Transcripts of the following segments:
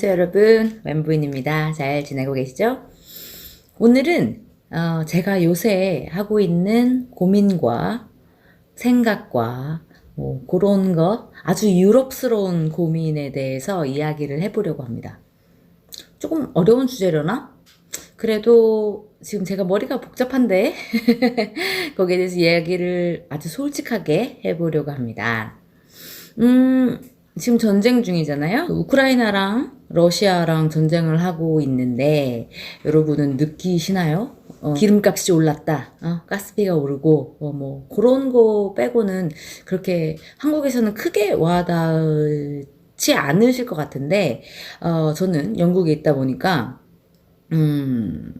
안녕하세요 여러분 웬부인입니다. 잘 지내고 계시죠? 오늘은 어, 제가 요새 하고 있는 고민과 생각과 뭐 그런 거 아주 유럽스러운 고민에 대해서 이야기를 해보려고 합니다. 조금 어려운 주제려나? 그래도 지금 제가 머리가 복잡한데 거기에 대해서 이야기를 아주 솔직하게 해보려고 합니다. 음, 지금 전쟁 중이잖아요. 우크라이나랑 러시아랑 전쟁을 하고 있는데 여러분은 느끼시나요? 어, 기름값이 올랐다. 어, 가스비가 오르고 어, 뭐 그런 거 빼고는 그렇게 한국에서는 크게 와닿지 않으실 것 같은데 어, 저는 영국에 있다 보니까 음,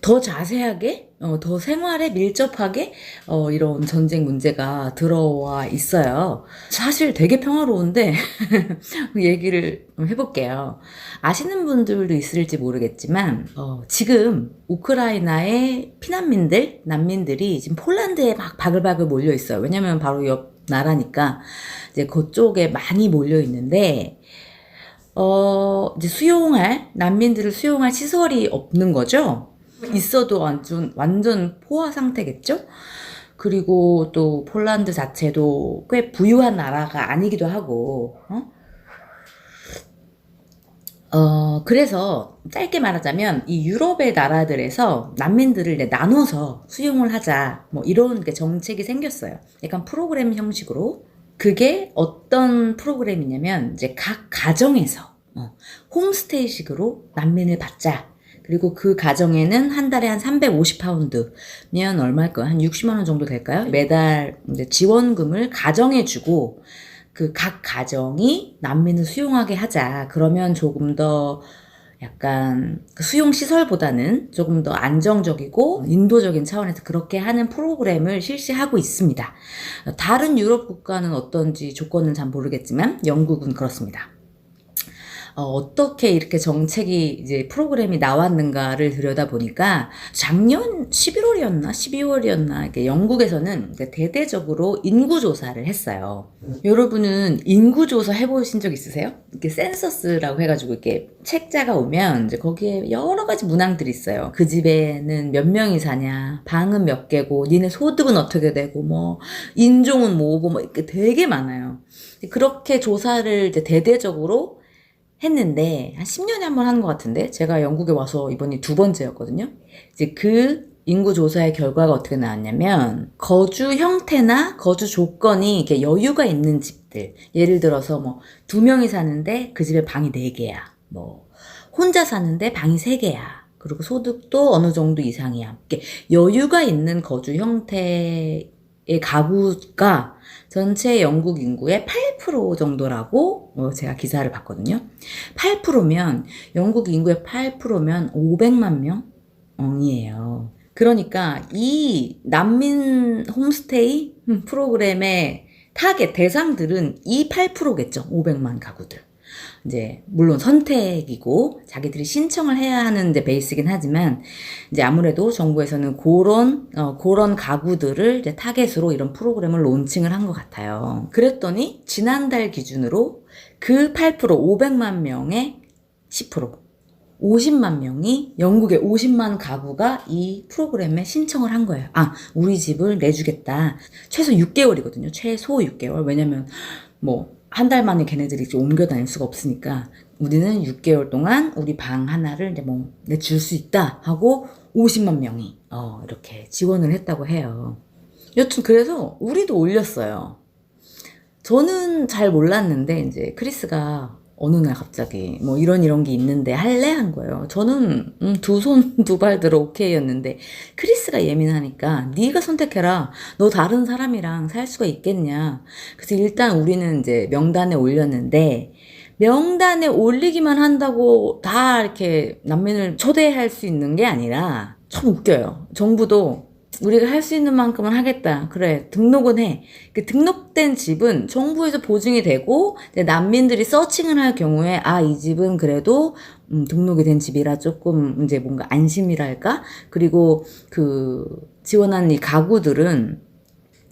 더 자세하게, 어, 더 생활에 밀접하게, 어, 이런 전쟁 문제가 들어와 있어요. 사실 되게 평화로운데, 얘기를 좀 해볼게요. 아시는 분들도 있을지 모르겠지만, 어, 지금 우크라이나의 피난민들, 난민들이 지금 폴란드에 막 바글바글 몰려 있어요. 왜냐면 바로 옆 나라니까, 이제 그쪽에 많이 몰려 있는데, 어, 이제 수용할, 난민들을 수용할 시설이 없는 거죠. 있어도 완전, 완전 포화 상태겠죠? 그리고 또 폴란드 자체도 꽤 부유한 나라가 아니기도 하고, 어? 어, 그래서 짧게 말하자면 이 유럽의 나라들에서 난민들을 나눠서 수용을 하자. 뭐 이런 게 정책이 생겼어요. 약간 프로그램 형식으로. 그게 어떤 프로그램이냐면 이제 각 가정에서 어, 홈스테이식으로 난민을 받자. 그리고 그 가정에는 한 달에 한 350파운드면 얼마일까요? 한 60만 원 정도 될까요? 매달 이제 지원금을 가정에 주고 그 각 가정이 난민을 수용하게 하자. 그러면 조금 더 약간 그 수용 시설보다는 조금 더 안정적이고 인도적인 차원에서 그렇게 하는 프로그램을 실시하고 있습니다. 다른 유럽 국가는 어떤지 조건은 잘 모르겠지만 영국은 그렇습니다. 어, 떻게 이렇게 정책이 이제 프로그램이 나왔는가를 들여다보니까 작년 11월이었나 12월이었나 이렇게 영국에서는 대대적으로 인구조사를 했어요. 여러분은 인구조사 해보신 적 있으세요? 이렇게 센서스라고 해가지고 이렇게 책자가 오면 이제 거기에 여러 가지 문항들이 있어요. 그 집에는 몇 명이 사냐, 방은 몇 개고, 니네 소득은 어떻게 되고, 뭐 인종은 뭐고, 뭐 이렇게 되게 많아요. 그렇게 조사를 대대적으로 했는데 한 10년에 한 번 하는 것 같은데 제가 영국에 와서 이번이 두 번째였거든요. 이제 그 인구 조사의 결과가 어떻게 나왔냐면 거주 형태나 거주 조건이 이렇게 여유가 있는 집들 예를 들어서 뭐 두 명이 사는데 그 집에 방이 네 개야. 뭐 혼자 사는데 방이 세 개야. 그리고 소득도 어느 정도 이상이야. 이렇게 여유가 있는 거주 형태의 가구가 전체 영국 인구의 8% 정도라고 어, 제가 기사를 봤거든요. 8%면 영국 인구의 8%면 500만 명이에요. 그러니까 이 난민 홈스테이 프로그램의 타겟 대상들은 이 8%겠죠. 500만 가구들. 이제 물론 선택이고 자기들이 신청을 해야 하는 데 베이스긴 하지만 이제 아무래도 정부에서는 그런 어, 그런 가구들을 이제 타겟으로 이런 프로그램을 론칭을 한 것 같아요. 그랬더니 지난달 기준으로 그 8% 500만 명의 10% 50만 명이 영국의 50만 가구가 이 프로그램에 신청을 한 거예요. 아, 우리 집을 내주겠다. 최소 6개월이거든요. 최소 6개월. 왜냐면 뭐 한 달 만에 걔네들이 이제 옮겨 다닐 수가 없으니까 우리는 6개월 동안 우리 방 하나를 이제 뭐 내줄 수 있다 하고 50만 명이 어, 이렇게 지원을 했다고 해요. 여튼 그래서 우리도 올렸어요. 저는 잘 몰랐는데 이제 크리스가 어느 날 갑자기 뭐 이런 이런 게 있는데 할래 한 거예요. 저는 음, 두손 두 발 들어 오케이였는데 크리스가 예민하니까 네가 선택해라. 너 다른 사람이랑 살 수가 있겠냐. 그래서 일단 우리는 이제 명단에 올렸는데 명단에 올리기만 한다고 다 이렇게 난민을 초대할 수 있는 게 아니라 참 웃겨요. 정부도 우리가 할 수 있는 만큼은 하겠다. 그래, 등록은 해. 그 등록된 집은 정부에서 보증이 되고, 난민들이 서칭을 할 경우에, 아, 이 집은 그래도, 음, 등록이 된 집이라 조금 이제 뭔가 안심이랄까? 그리고 그, 지원한 이 가구들은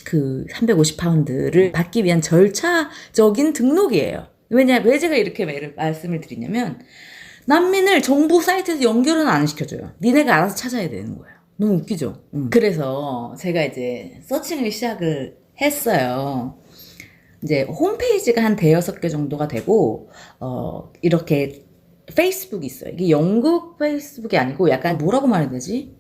그 350파운드를 받기 위한 절차적인 등록이에요. 왜냐, 왜 제가 이렇게 말- 말씀을 드리냐면, 난민을 정부 사이트에서 연결은 안 시켜줘요. 니네가 알아서 찾아야 되는 거예요. 너무 웃기죠? 음. 그래서 제가 이제 서칭을 시작을 했어요. 이제 홈페이지가 한 대여섯 개 정도가 되고, 어, 이렇게 페이스북이 있어요. 이게 영국 페이스북이 아니고 약간 뭐라고 말해야 되지?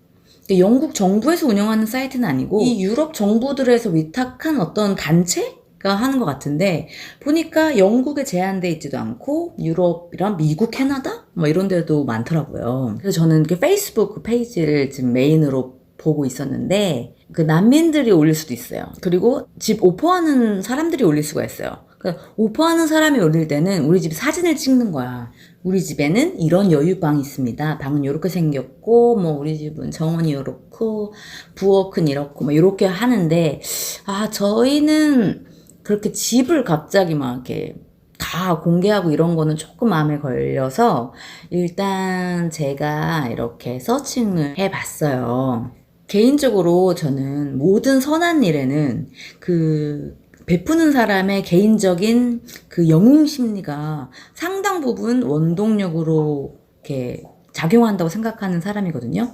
영국 정부에서 운영하는 사이트는 아니고 이 유럽 정부들에서 위탁한 어떤 단체 가 하는 것 같은데 보니까 영국에 제한돼 있지도 않고 유럽이랑 미국, 캐나다 뭐 이런 데도 많더라고요. 그래서 저는 이렇게 페이스북 그 페이지를 지금 메인으로 보고 있었는데 그 난민들이 올릴 수도 있어요. 그리고 집 오퍼하는 사람들이 올릴 수가 있어요. 그 오퍼하는 사람이 올릴 때는 우리 집 사진을 찍는 거야. 우리 집에는 이런 여유방이 있습니다. 방은 이렇게 생겼고, 뭐 우리 집은 정원이 이렇고, 부엌은 이렇고, 뭐 이렇게 하는데, 아 저희는 그렇게 집을 갑자기 막 이렇게 다 공개하고 이런 거는 조금 마음에 걸려서 일단 제가 이렇게 서칭을 해봤어요. 개인적으로 저는 모든 선한 일에는 그 베푸는 사람의 개인적인 그 영웅 심리가 상당 부분 원동력으로 이렇게 작용한다고 생각하는 사람이거든요.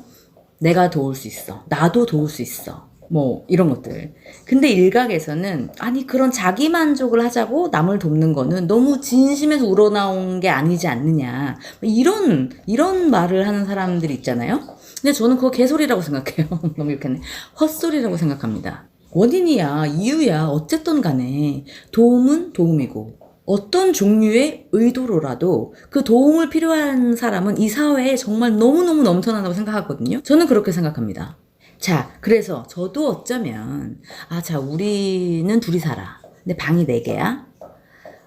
내가 도울 수 있어. 나도 도울 수 있어. 뭐 이런 것들. 근데 일각에서는 아니 그런 자기 만족을 하자고 남을 돕는 거는 너무 진심에서 우러나온 게 아니지 않느냐. 이런 이런 말을 하는 사람들이 있잖아요. 근데 저는 그거 개소리라고 생각해요. 너무 이렇게 헛소리라고 생각합니다. 원인이야, 이유야, 어쨌든 간에 도움은 도움이고 어떤 종류의 의도로라도 그 도움을 필요한 사람은 이 사회에 정말 너무너무 넘쳐난다고 생각하거든요. 저는 그렇게 생각합니다. 자, 그래서 저도 어쩌면, 아, 자, 우리는 둘이 살아. 근데 방이 네 개야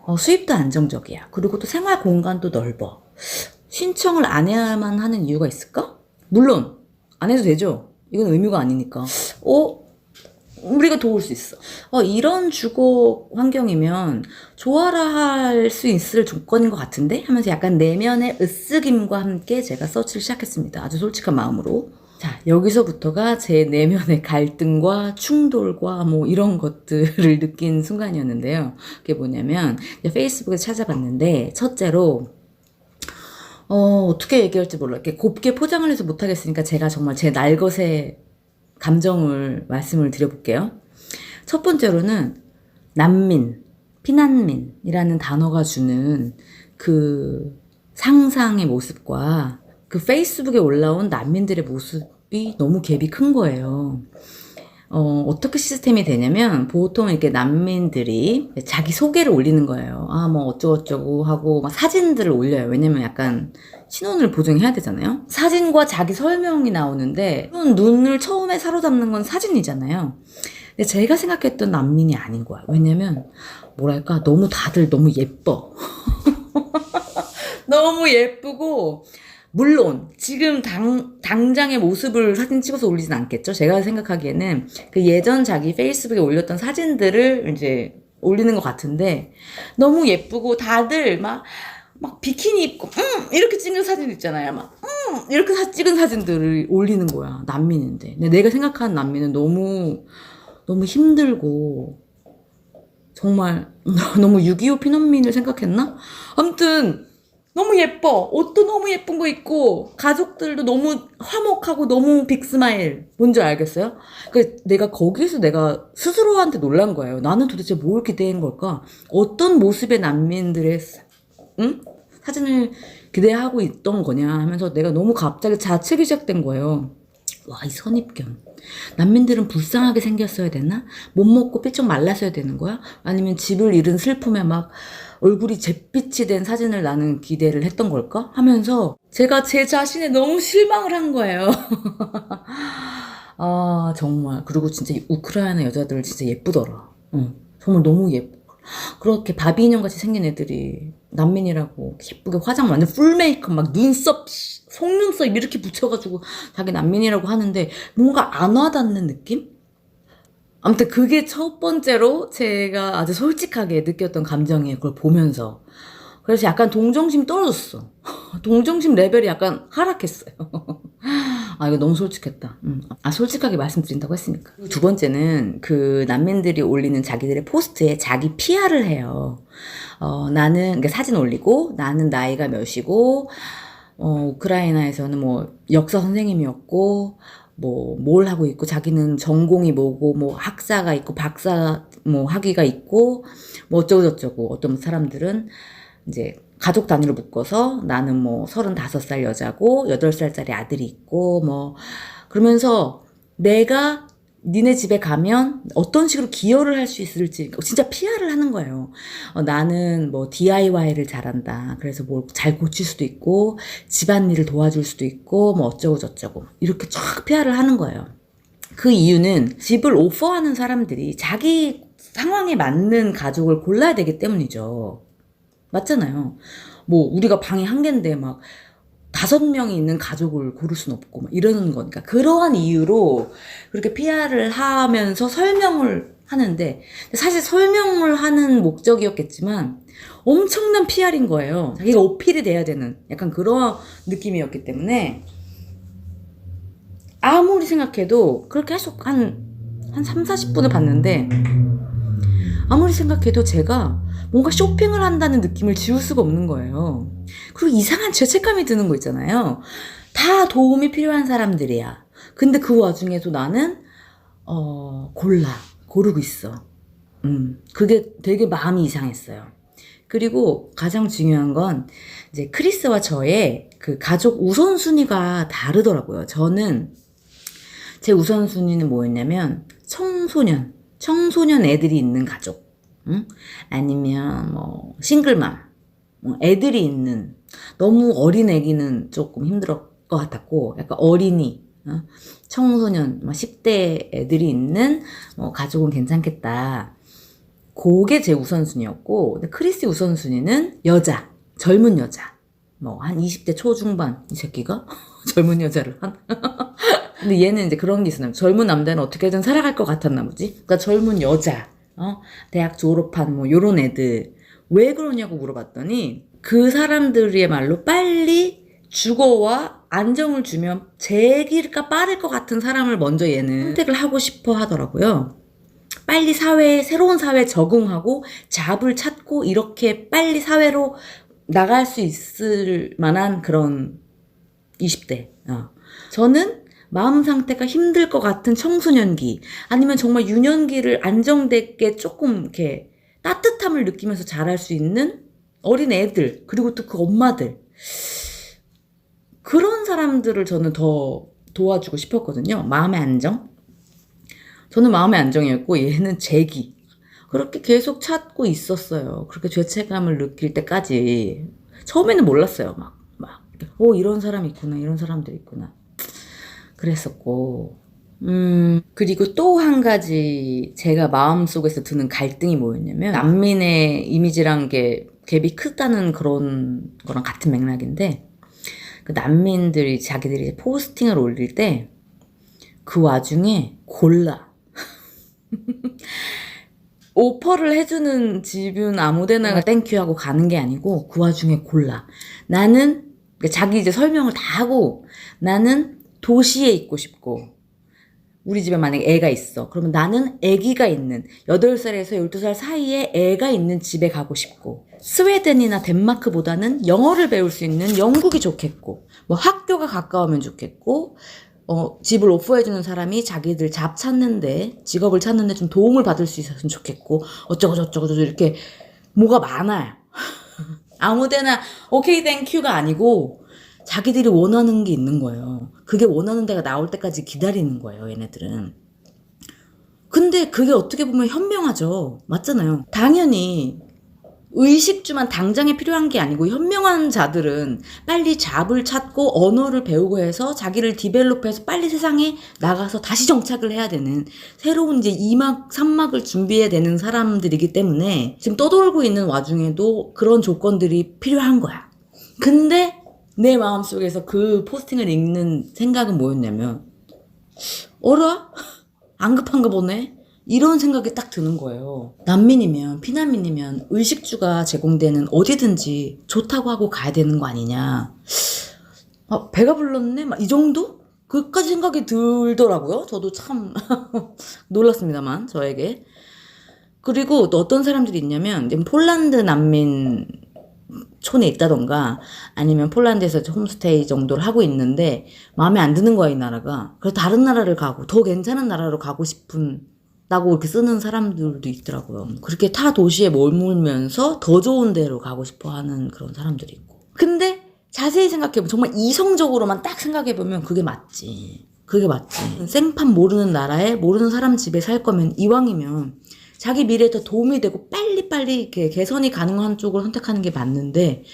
어, 수입도 안정적이야. 그리고 또 생활 공간도 넓어. 신청을 안 해야만 하는 이유가 있을까? 물론, 안 해도 되죠. 이건 의무가 아니니까. 어? 우리가 도울 수 있어. 어, 이런 주거 환경이면 좋아라 할 수 있을 조건인 것 같은데? 하면서 약간 내면의 으쓱임과 함께 제가 서치를 시작했습니다. 아주 솔직한 마음으로. 자, 여기서부터가 제 내면의 갈등과 충돌과 뭐 이런 것들을 느낀 순간이었는데요. 그게 뭐냐면, 페이스북에 찾아봤는데, 첫째로, 어, 어떻게 얘기할지 몰라. 이렇게 곱게 포장을 해서 못하겠으니까 제가 정말 제 날것의 감정을 말씀을 드려볼게요. 첫 번째로는 난민, 피난민이라는 단어가 주는 그 상상의 모습과 그 페이스북에 올라온 난민들의 모습이 너무 갭이 큰 거예요. 어, 어떻게 시스템이 되냐면, 보통 이렇게 난민들이 자기 소개를 올리는 거예요. 아, 뭐, 어쩌고저쩌고 하고, 막 사진들을 올려요. 왜냐면 약간 신원을 보증해야 되잖아요. 사진과 자기 설명이 나오는데, 눈을 처음에 사로잡는 건 사진이잖아요. 근데 제가 생각했던 난민이 아닌 거야. 왜냐면, 뭐랄까, 너무 다들 너무 예뻐. 너무 예쁘고, 물론 지금 당, 당장의 모습을 사진 찍어서 올리진 않겠죠. 제가 생각하기에는 그 예전 자기 페이스북에 올렸던 사진들을 이제 올리는 것 같은데 너무 예쁘고 다들 막, 막 비키니 입고 음 이렇게 찍는 사진 있잖아요. 막 음 이렇게 사, 찍은 사진들을 올리는 거야. 난민인데. 내가 생각하는 난민은 너무 너무 힘들고 정말 너무 6.25 피난민을 생각했나? 아무튼 너무 예뻐. 옷도 너무 예쁜 거 입고 가족들도 너무 화목하고 너무 빅스마일. 뭔지 알겠어요? 그 내가 거기서 내가 스스로한테 놀란 거예요. 나는 도대체 뭘 기대한 걸까? 어떤 모습의 난민들의 사- 응? 사진을 기대하고 있던 거냐 하면서 내가 너무 갑자기 자책이 시작된 거예요. 와, 이 선입견. 난민들은 불쌍하게 생겼어야 되나? 못 먹고 삐쩍 말랐어야 되는 거야? 아니면 집을 잃은 슬픔에 막 얼굴이 잿빛이 된 사진을 나는 기대를 했던 걸까? 하면서 제가 제 자신에 너무 실망을 한 거예요. 아, 정말. 그리고 진짜 이 우크라이나 여자들 진짜 예쁘더라. 응. 정말 너무 예뻐. 그렇게 바비 인형 같이 생긴 애들이 난민이라고 예쁘게 화장 완전 풀 메이크업 막 눈썹 씨, 속눈썹 이렇게 붙여가지고 자기 난민이라고 하는데 뭔가 안 와닿는 느낌? 아무튼 그게 첫 번째로 제가 아주 솔직하게 느꼈던 감정이에요. 그걸 보면서. 그래서 약간 동정심 떨어졌어. 동정심 레벨이 약간 하락했어요. 아, 이거 너무 솔직했다. 음. 아, 솔직하게 말씀드린다고 했으니까. 두 번째는 그 난민들이 올리는 자기들의 포스트에 자기 PR을 해요. 어, 나는, 그러니까 사진 올리고, 나는 나이가 몇이고, 어, 우크라이나에서는 뭐, 역사 선생님이었고, 뭐, 뭘 하고 있고, 자기는 전공이 뭐고, 뭐, 학사가 있고, 박사, 뭐, 학위가 있고, 뭐, 어쩌고저쩌고, 어떤 사람들은 이제 가족 단위로 묶어서 나는 뭐 35살 여자고 8살짜리 아들이 있고 뭐 그러면서 내가 니네 집에 가면 어떤 식으로 기여를 할 수 있을지 진짜 PR을 하는 거예요. 어, 나는 뭐 DIY를 잘한다. 그래서 뭘 잘 고칠 수도 있고 집안일을 도와줄 수도 있고 뭐 어쩌고 저쩌고 이렇게 쫙 PR을 하는 거예요. 그 이유는 집을 오퍼하는 사람들이 자기 상황에 맞는 가족을 골라야 되기 때문이죠. 맞잖아요. 뭐 우리가 방이 한 개인데 막 다섯 명이 있는 가족을 고를 순 없고 막 이러는 거니까 그러한 이유로 그렇게 PR을 하면서 설명을 하는데 사실 설명을 하는 목적이었겠지만 엄청난 PR인 거예요. 자기가 어필이 돼야 되는 약간 그런 느낌이었기 때문에 아무리 생각해도 그렇게 계속 한, 한 3, 40분을 봤는데 아무리 생각해도 제가 뭔가 쇼핑을 한다는 느낌을 지울 수가 없는 거예요. 그리고 이상한 죄책감이 드는 거 있잖아요. 다 도움이 필요한 사람들이야. 근데 그 와중에도 나는, 어, 골라. 고르고 있어. 음, 그게 되게 마음이 이상했어요. 그리고 가장 중요한 건 이제 크리스와 저의 그 가족 우선순위가 다르더라고요. 저는 제 우선순위는 뭐였냐면 청소년, 청소년 애들이 있는 가족. 응? 아니면 뭐 싱글맘, 뭐 애들이 있는 너무 어린 애기는 조금 힘들 것 같았고 약간 어린이, 어? 청소년, 뭐 10대 애들이 있는 뭐 가족은 괜찮겠다. 그게 제 우선순위였고 크리스 우선순위는 여자, 젊은 여자. 뭐 한 20대 초중반 이 새끼가 젊은 여자를 한 근데 얘는 이제 그런 게 있어요. 젊은 남자는 어떻게든 살아갈 것 같았나 보지. 그러니까 젊은 여자, 어? 대학 졸업한 뭐 요런 애들 왜 그러냐고 물어봤더니 그 사람들의 말로 빨리 주거와 안정을 주면 제기가 빠를 것 같은 사람을 먼저 얘는 선택을 하고 싶어 하더라고요. 빨리 사회에 새로운 사회에 적응하고 잡을 찾고 이렇게 빨리 사회로 나갈 수 있을 만한 그런 20대. 어. 저는 마음 상태가 힘들 것 같은 청소년기 아니면 정말 유년기를 안정되게 조금 이렇게 따뜻함을 느끼면서 자랄 수 있는 어린 애들 그리고 또 그 엄마들 그런 사람들을 저는 더 도와주고 싶었거든요. 마음의 안정. 저는 마음의 안정이었고 얘는 재기. 그렇게 계속 찾고 있었어요. 그렇게 죄책감을 느낄 때까지. 처음에는 몰랐어요. 막, 막. 오, 이런 사람이 있구나. 이런 사람들이 있구나. 그랬었고. 음, 그리고 또 한 가지 제가 마음속에서 드는 갈등이 뭐였냐면, 난민의 이미지란 게 갭이 크다는 그런 거랑 같은 맥락인데, 그 난민들이 자기들이 포스팅을 올릴 때, 그 와중에 골라. 오퍼를 해주는 집은 아무데나 땡큐 하고 가는 게 아니고 그 와중에 골라. 나는 그러니까 자기 이제 설명을 다 하고 나는 도시에 있고 싶고 우리 집에 만약에 애가 있어. 그러면 나는 애기가 있는 8살에서 12살 사이에 애가 있는 집에 가고 싶고 스웨덴이나 덴마크보다는 영어를 배울 수 있는 영국이 좋겠고 뭐 학교가 가까우면 좋겠고 어, 집을 오퍼해주는 사람이 자기들 잡 찾는데, 직업을 찾는데 좀 도움을 받을 수 있었으면 좋겠고, 어쩌고 저쩌고 저쩌고 이렇게 뭐가 많아요. 아무 데나, 오케이, 땡큐가 아니고, 자기들이 원하는 게 있는 거예요. 그게 원하는 데가 나올 때까지 기다리는 거예요, 얘네들은. 근데 그게 어떻게 보면 현명하죠. 맞잖아요. 당연히 의식주만 당장에 필요한 게 아니고 현명한 자들은 빨리 잡을 찾고 언어를 배우고 해서 자기를 디벨롭해서 빨리 세상에 나가서 다시 정착을 해야 되는 새로운 이제 2막, 3막을 준비해야 되는 사람들이기 때문에 지금 떠돌고 있는 와중에도 그런 조건들이 필요한 거야. 근데 내 마음속에서 그 포스팅을 읽는 생각은 뭐였냐면 어라? 안 급한가 보네? 이런 생각이 딱 드는 거예요. 난민이면, 피난민이면 의식주가 제공되는 어디든지 좋다고 하고 가야 되는 거 아니냐. 아, 배가 불렀네? 막 이 정도? 그까지 생각이 들더라고요. 저도 참 놀랐습니다만 저에게. 그리고 또 어떤 사람들이 있냐면 폴란드 난민 촌에 있다던가 아니면 폴란드에서 홈스테이 정도를 하고 있는데 마음에 안 드는 거야 이 나라가. 그래서 다른 나라를 가고 더 괜찮은 나라로 가고 싶은 라고 이렇게 쓰는 사람들도 있더라고요. 그렇게 타 도시에 머물면서 더 좋은 데로 가고 싶어 하는 그런 사람들이 있고. 근데 자세히 생각해보면 정말 이성적으로만 딱 생각해보면 그게 맞지. 그게 맞지. 생판 모르는 나라에 모르는 사람 집에 살 거면 이왕이면 자기 미래에 더 도움이 되고 빨리빨리 이렇게 개선이 가능한 쪽을 선택하는 게 맞는데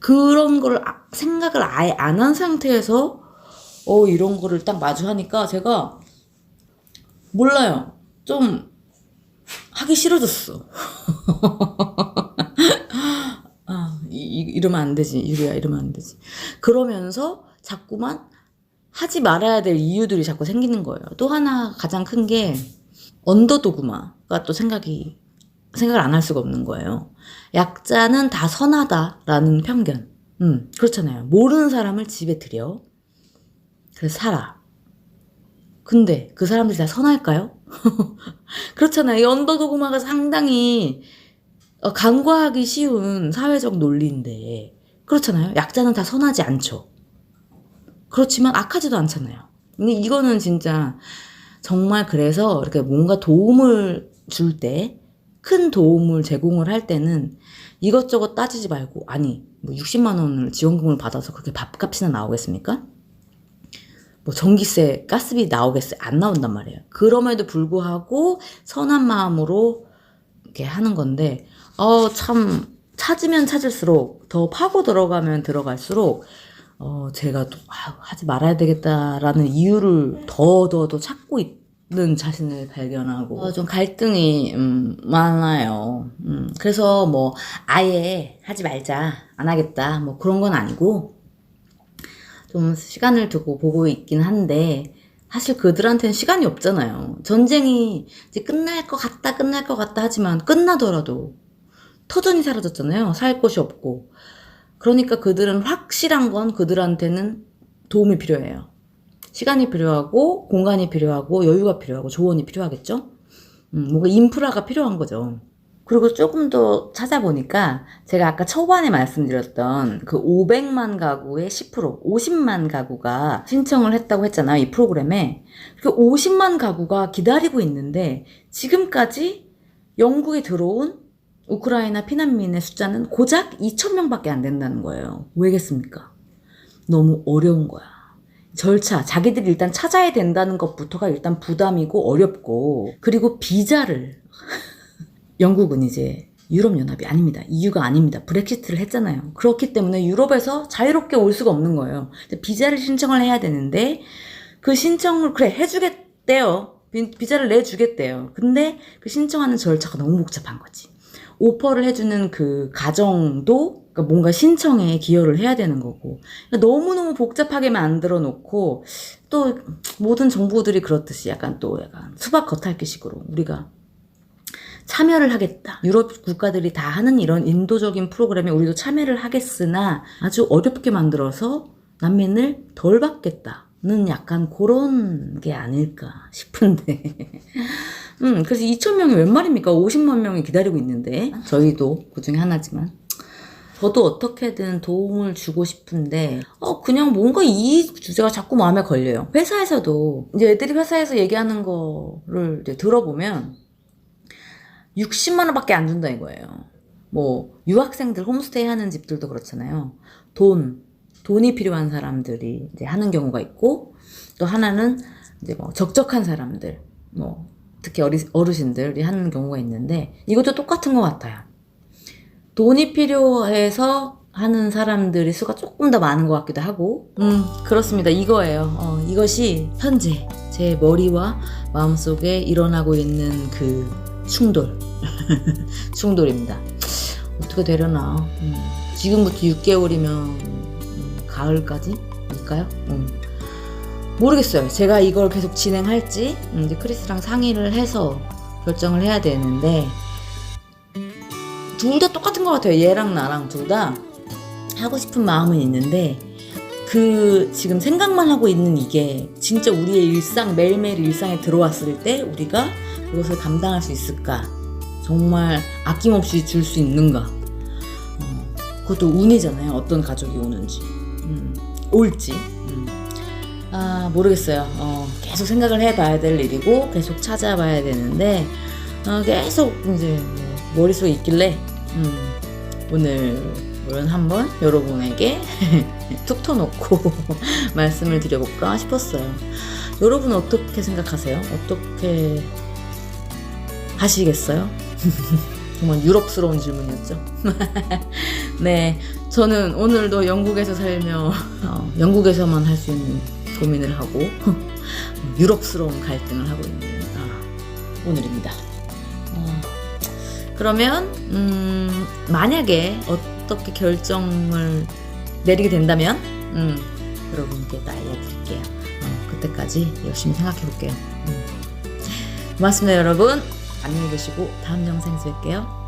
그런 걸 아- 생각을 아예 안 한 상태에서 어 이런 거를 딱 마주하니까 제가 몰라요. 좀 하기 싫어졌어. 아, 이, 이- 이러면 안 되지. 유리야, 이러면 안 되지. 그러면서 자꾸만 하지 말아야 될 이유들이 자꾸 생기는 거예요. 또 하나 가장 큰 게 언더도그마가 또 생각이 생각을 안 할 수가 없는 거예요. 약자는 다 선하다라는 편견. 음, 그렇잖아요. 모르는 사람을 집에 들여. 그래서 살아. 근데 그 사람들이 다 선할까요? 그렇잖아요. 이 언더도그마가 상당히 어, 간과하기 쉬운 사회적 논리인데 그렇잖아요. 약자는 다 선하지 않죠. 그렇지만 악하지도 않잖아요. 근데 이거는 진짜 정말 그래서 이렇게 뭔가 도움을 줄 때, 큰 도움을 제공을 할 때는 이것저것 따지지 말고, 아니, 뭐 60만 원을 지원금을 받아서 그렇게 밥값이나 나오겠습니까? 뭐 전기세, 가스비 나오겠어요? 안 나온단 말이에요. 그럼에도 불구하고 선한 마음으로 이렇게 하는 건데, 어, 참, 찾으면 찾을수록, 더 파고 들어가면 들어갈수록, 어, 제가 또, 아, 하지 말아야 되겠다라는 이유를 더, 더, 더 찾고 있는 자신을 발견하고, 어, 좀 갈등이, 음, 많아요. 음, 그래서 뭐, 아예 하지 말자, 안 하겠다, 뭐 그런 건 아니고, 좀 시간을 두고 보고 있긴 한데, 사실 그들한테는 시간이 없잖아요. 전쟁이 이제 끝날 것 같다, 끝날 것 같다 하지만 끝나더라도 터전이 사라졌잖아요. 살 곳이 없고. 그러니까 그들은 확실한 건 그들한테는 도움이 필요해요. 시간이 필요하고, 공간이 필요하고, 여유가 필요하고, 조언이 필요하겠죠? 음, 뭔가 인프라가 필요한 거죠. 그리고 조금 더 찾아보니까 제가 아까 초반에 말씀드렸던 그 500만 가구의 10%, 50만 가구가 신청을 했다고 했잖아요. 이 프로그램에. 그 50만 가구가 기다리고 있는데 지금까지 영국에 들어온 우크라이나 피난민의 숫자는 고작 2,000명밖에 안 된다는 거예요. 왜겠습니까? 너무 어려운 거야. 절차, 자기들이 일단 찾아야 된다는 것부터가 일단 부담이고 어렵고, 그리고 비자를 영국은 이제 유럽연합이 아닙니다. EU가 아닙니다. 브렉시트를 했잖아요. 그렇기 때문에 유럽에서 자유롭게 올 수가 없는 거예요. 비자를 신청을 해야 되는데 그 신청을 그래 해주겠대요. 비- 비자를 내주겠대요. 근데 그 신청하는 절차가 너무 복잡한 거지. 오퍼를 해주는 그 가정도 그러니까 뭔가 신청에 기여를 해야 되는 거고 그러니까 너무너무 복잡하게 만들어 놓고 또 모든 정부들이 그렇듯이 약간 또 약간 수박 겉핥기 식으로 우리가 참여를 하겠다. 유럽 국가들이 다 하는 이런 인도적인 프로그램에 우리도 참여를 하겠으나 아주 어렵게 만들어서 난민을 덜 받겠다는 약간 그런 게 아닐까 싶은데. 음, 그래서 2,000명이 웬 말입니까? 50만 명이 기다리고 있는데. 저희도 그 중에 하나지만. 저도 어떻게든 도움을 주고 싶은데, 어, 그냥 뭔가 이 주제가 자꾸 마음에 걸려요. 회사에서도, 이제 애들이 회사에서 얘기하는 거를 이제 들어보면, 60만 원밖에 안 준다 이거예요. 뭐 유학생들 홈스테이 하는 집들도 그렇잖아요. 돈 돈이 필요한 사람들이 이제 하는 경우가 있고 또 하나는 이제 뭐 적적한 사람들 뭐 특히 어리, 어르신들이 하는 경우가 있는데 이것도 똑같은 것 같아요. 돈이 필요해서 하는 사람들이 수가 조금 더 많은 것 같기도 하고. 음 그렇습니다. 이거예요. 어, 이것이 현재 제 머리와 마음속에 일어나고 있는 그 충돌. 충돌입니다. 어떻게 되려나? 음, 지금부터 6개월이면 음, 가을까지일까요? 음. 모르겠어요 제가 이걸 계속 진행할지 음, 이제 크리스랑 상의를 해서 결정을 해야 되는데 둘 다 똑같은 것 같아요 얘랑 나랑 둘 다 하고 싶은 마음은 있는데 그 지금 생각만 하고 있는 이게 진짜 우리의 일상 매일매일 일상에 들어왔을 때 우리가 그것을 감당할 수 있을까? 정말 아낌없이 줄 수 있는가? 어, 그것도 운이잖아요. 어떤 가족이 오는지 음, 올지. 음. 아 모르겠어요. 어, 계속 생각을 해봐야 될 일이고 계속 찾아봐야 되는데 어, 계속 이제 뭐 머릿속에 있길래 음, 오늘은 한번 여러분에게 툭 터놓고 말씀을 드려볼까 싶었어요. 여러분 어떻게 생각하세요? 어떻게 하시겠어요? 정말 유럽스러운 질문이었죠. 네, 저는 오늘도 영국에서 살며 어, 영국에서만 할 수 있는 고민을 하고 유럽스러운 갈등을 하고 있는 아, 오늘입니다. 어, 그러면 음, 만약에 어떻게 결정을 내리게 된다면 음, 여러분께 또 알려드릴게요. 어, 그때까지 열심히 생각해 볼게요. 음. 고맙습니다, 여러분. 안녕히 계시고 다음 영상에서 뵐게요.